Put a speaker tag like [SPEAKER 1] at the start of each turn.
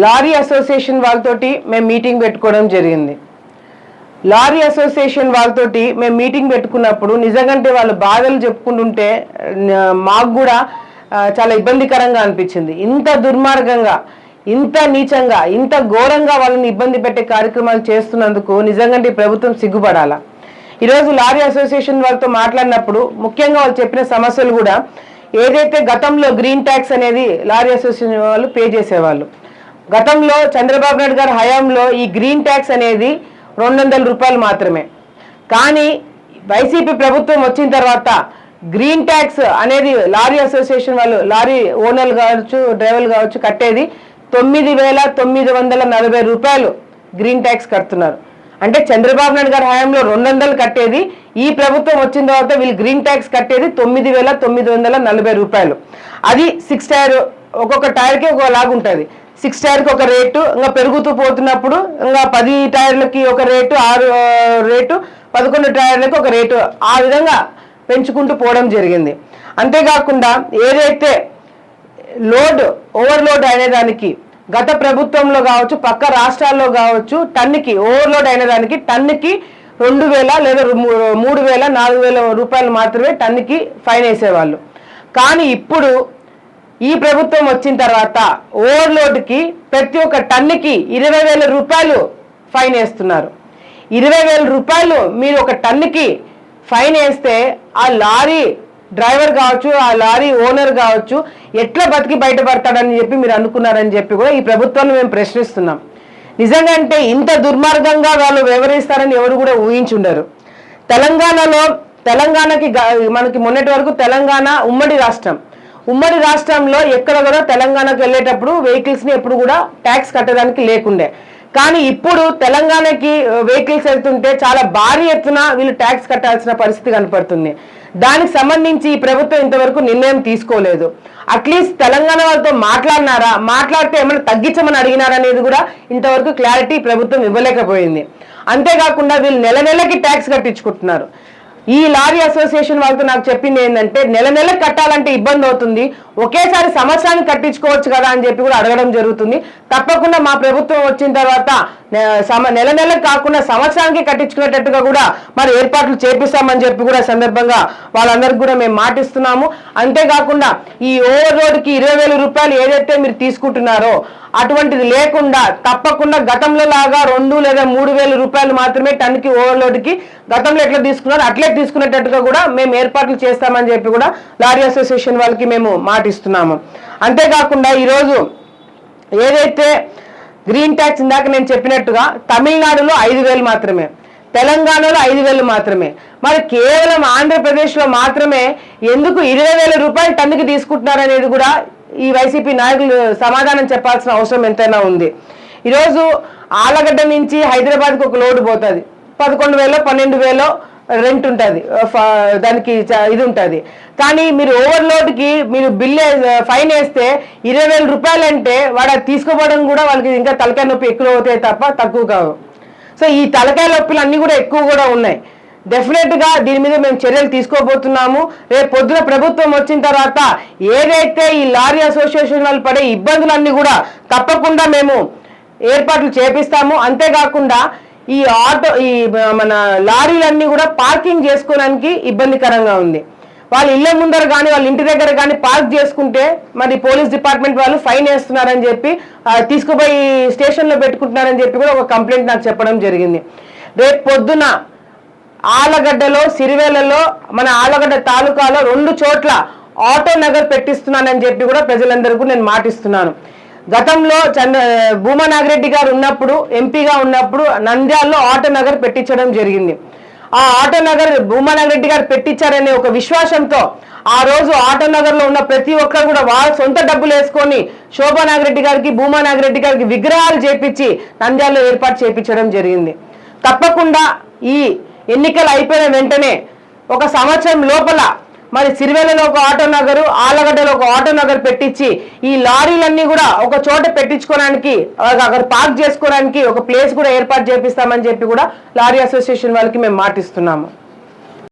[SPEAKER 1] Lorry association వాళ్ళతోటి మేము meeting పెట్టుకోవడం జరిగింది. లారీ అసోసియేషన్ వాళ్ళతోటి మేము మీటింగ్ పెట్టుకున్నప్పుడు నిజంగంటే వాళ్ళు బాధలు చెప్పుకుంటుంటే మాకు కూడా చాలా ఇబ్బందికరంగా అనిపించింది. ఇంత దుర్మార్గంగా ఇంత నీచంగా ఇంత ఘోరంగా వాళ్ళని ఇబ్బంది పెట్టే కార్యక్రమాలు చేస్తున్నందుకు నిజంగా ప్రభుత్వం సిగ్గుపడాలా? ఈరోజు లారీ అసోసియేషన్ వాళ్ళతో మాట్లాడినప్పుడు ముఖ్యంగా వాళ్ళు చెప్పిన సమస్యలు కూడా ఏదైతే గతంలో గ్రీన్ ట్యాక్స్ అనేది లారీ అసోసియేషన్ వాళ్ళు పే చేసేవాళ్ళు గతంలో చంద్రబాబు నాయుడు గారి హయాంలో ఈ గ్రీన్ ట్యాక్స్ అనేది రెండు వందల రూపాయలు మాత్రమే. కానీ వైసీపీ ప్రభుత్వం వచ్చిన తర్వాత గ్రీన్ ట్యాక్స్ అనేది లారీ అసోసియేషన్ వాళ్ళు లారీ ఓనర్లు కావచ్చు డ్రైవర్లు కావచ్చు కట్టేది తొమ్మిది వేల తొమ్మిది వందల నలభై రూపాయలు గ్రీన్ ట్యాక్స్ కడుతున్నారు. అంటే చంద్రబాబు నాయుడు గారి హయాంలో రెండు వందలు కట్టేది ఈ ప్రభుత్వం వచ్చిన తర్వాత వీళ్ళు గ్రీన్ ట్యాక్స్ కట్టేది తొమ్మిది వేల తొమ్మిది వందల నలభై రూపాయలు. అది సిక్స్ టైర్ ఒక్కొక్క టైర్కి ఒకలాగా ఉంటుంది. సిక్స్ టైర్కి ఒక రేటు ఇంకా పెరుగుతూ పోతున్నప్పుడు ఇంకా పది టైర్లకి ఒక రేటు ఆరు రేటు పదకొండు టైర్లకి ఒక రేటు ఆ విధంగా పెంచుకుంటూ పోవడం జరిగింది. అంతేకాకుండా ఏదైతే లోడ్ ఓవర్లోడ్ అనేదానికి గత ప్రభుత్వంలో కావచ్చు పక్క రాష్ట్రాల్లో కావచ్చు టన్నుకి ఓవర్లోడ్ అయినదానికి టన్నుకి రెండు వేల లేదా మూడు వేల నాలుగు వేల రూపాయలు మాత్రమే టన్నుకి ఫైన్ వేసేవాళ్ళు. కానీ ఇప్పుడు ఈ ప్రభుత్వం వచ్చిన తర్వాత ఓవర్లోడ్కి ప్రతి ఒక్క టన్నుకి ఇరవై వేల రూపాయలు ఫైన్ వేస్తున్నారు. ఇరవై వేల రూపాయలు మీరు ఒక టన్నుకి ఫైన్ వేస్తే ఆ లారీ డ్రైవర్ కావచ్చు ఆ లారీ ఓనర్ కావచ్చు ఎట్లా బతికి బయటపడతాడని చెప్పి మీరు అనుకున్నారని చెప్పి కూడా ఈ ప్రభుత్వాన్ని మేము ప్రశ్నిస్తున్నాం. నిజంగా అంటే ఇంత దుర్మార్గంగా వాళ్ళు వివరిస్తారని ఎవరు కూడా ఊహించుండరు. తెలంగాణలో తెలంగాణకి మనకి మొన్నటి వరకు తెలంగాణ ఉమ్మడి రాష్ట్రం. ఉమ్మడి రాష్ట్రంలో ఎక్కడ కూడా తెలంగాణకు వెళ్ళేటప్పుడు వెహికల్స్ని ఎప్పుడు కూడా ట్యాక్స్ కట్టడానికి లేకుండే. కానీ ఇప్పుడు తెలంగాణకి వెహికల్స్ వెళ్తుంటే చాలా భారీ ఎత్తున వీళ్ళు ట్యాక్స్ కట్టాల్సిన పరిస్థితి కనపడుతుంది. దానికి సంబంధించి ఈ ప్రభుత్వం ఇంతవరకు నిర్ణయం తీసుకోలేదు. అట్లీస్ట్ తెలంగాణ వాళ్ళతో మాట్లాడినారా? మాట్లాడితే ఏమైనా తగ్గించమని అడిగినారా అనేది కూడా ఇంతవరకు క్లారిటీ ప్రభుత్వం ఇవ్వలేకపోయింది. అంతేకాకుండా వీళ్ళు నెల నెలకి ట్యాక్స్ కట్టించుకుంటున్నారు. ఈ లారీ అసోసియేషన్ వాళ్ళతో నాకు చెప్పింది ఏంటంటే నెల నెల కట్టాలంటే ఇబ్బంది అవుతుంది. ఒకేసారి సంవత్సరానికి కట్టించుకోవచ్చు కదా అని చెప్పి కూడా అడగడం జరుగుతుంది. తప్పకుండా మా ప్రభుత్వం వచ్చిన తర్వాత సమ- నెల నెలకు కాకుండా సంవత్సరానికి కట్టించుకునేటట్టుగా కూడా మరి ఏర్పాట్లు చేపిస్తామని చెప్పి కూడా సందర్భంగా వాళ్ళందరికీ కూడా మేము మాటిస్తున్నాము. అంతేకాకుండా ఈ ఓవర్ రోడ్కి ఇరవై వేల రూపాయలు ఏదైతే మీరు తీసుకుంటున్నారో అటువంటిది లేకుండా తప్పకుండా గతంలో లాగా రెండు లేదా మూడు వేల రూపాయలు మాత్రమే టన్కి ఓవర్లోడ్కి గతంలో ఎట్లా తీసుకున్నారో అట్లే తీసుకునేటట్టుగా కూడా మేము ఏర్పాట్లు చేస్తామని చెప్పి కూడా లారీ అసోసియేషన్ వాళ్ళకి మేము మాటిస్తున్నాము. అంతేకాకుండా ఈరోజు ఏదైతే గ్రీన్ ట్యాక్స్ ఇందాక నేను చెప్పినట్టుగా తమిళనాడులో ఐదు వేలు మాత్రమే తెలంగాణలో ఐదు వేలు మాత్రమే. మరి కేవలం ఆంధ్రప్రదేశ్లో మాత్రమే ఎందుకు ఇరవై వేల రూపాయలు టన్నుకి తీసుకుంటున్నారు అనేది కూడా ఈ వైసీపీ నాయకులు సమాధానం చెప్పాల్సిన అవసరం ఎంతైనా ఉంది. ఈరోజు ఆలగడ్డ నుంచి హైదరాబాద్కి ఒక లోడ్ పోతుంది. పదకొండు వేలో పన్నెండు వేలో రెంట్ ఉంటుంది. దానికి ఇది ఉంటుంది. కానీ మీరు ఓవర్లోడ్కి మీరు బిల్ ఫైన్ వేస్తే ఇరవై వేల రూపాయలు అంటే వాడు తీసుకోవడం కూడా వాళ్ళకి ఇంకా తలకాయ నొప్పి ఎక్కువ అవుతాయి తప్ప తక్కువ కావు. సో ఈ తలకాయ నొప్పులు అన్నీ కూడా ఎక్కువ కూడా ఉన్నాయి. డెఫినెట్గా దీని మీద మేము చర్యలు తీసుకోబోతున్నాము. రేపు పొద్దున ప్రభుత్వం వచ్చిన తర్వాత ఏదైతే ఈ లారీ అసోసియేషన్ వాళ్ళు పడే ఇబ్బందులన్నీ కూడా తప్పకుండా మేము ఏర్పాట్లు చేపిస్తాము. అంతేకాకుండా ఈ ఆటో ఈ మన లారీలన్నీ కూడా పార్కింగ్ చేసుకోవడానికి ఇబ్బందికరంగా ఉంది. వాళ్ళ ఇళ్ళ ముందర కానీ వాళ్ళ ఇంటి దగ్గర కానీ పార్క్ చేసుకుంటే మరి పోలీస్ డిపార్ట్మెంట్ వాళ్ళు ఫైన్ వేస్తున్నారని చెప్పి తీసుకుపోయి స్టేషన్లో పెట్టుకుంటున్నారని చెప్పి కూడా ఒక కంప్లైంట్ నాకు చెప్పడం జరిగింది. రేపు పొద్దున ఆలగడ్డలో సిరివేలలో మన ఆలగడ్డ తాలూకాలో రెండు చోట్ల ఆటో నగర్ పెట్టిస్తున్నానని చెప్పి కూడా ప్రజలందరికీ నేను మాటిస్తున్నాను. గతంలో చంద్ర భూమా నాగిరెడ్డి గారు ఉన్నప్పుడు ఎంపీగా ఉన్నప్పుడు నంద్యాలలో ఆటో నగర్ పెట్టించడం జరిగింది. ఆ ఆటో నగర్ భూమా నాగిరెడ్డి గారు పెట్టించారనే ఒక విశ్వాసంతో ఆ రోజు ఆటో నగర్లో ఉన్న ప్రతి ఒక్కరు కూడా వాళ్ళ సొంత డబ్బులు వేసుకొని శోభా నాగిరెడ్డి గారికి భూమా నాగిరెడ్డి గారికి విగ్రహాలు చేపించి నంద్యాలలో ఏర్పాటు చేపించడం జరిగింది. తప్పకుండా ఈ ఎన్నికలు అయిపోయిన వెంటనే ఒక సంవత్సరం లోపల మరి సిరివెల్లలో ఒక ఆటో నగరు ఆలగడ్డలో ఒక ఆటో నగర్ పెట్టించి ఈ లారీలన్నీ కూడా ఒక చోట పెట్టించుకోవడానికి అక్కడ పార్క్ చేసుకోవడానికి ఒక ప్లేస్ కూడా ఏర్పాటు చేపిస్తామని చెప్పి కూడా లారీ అసోసియేషన్ వాళ్ళకి మేము మాటిస్తున్నాము.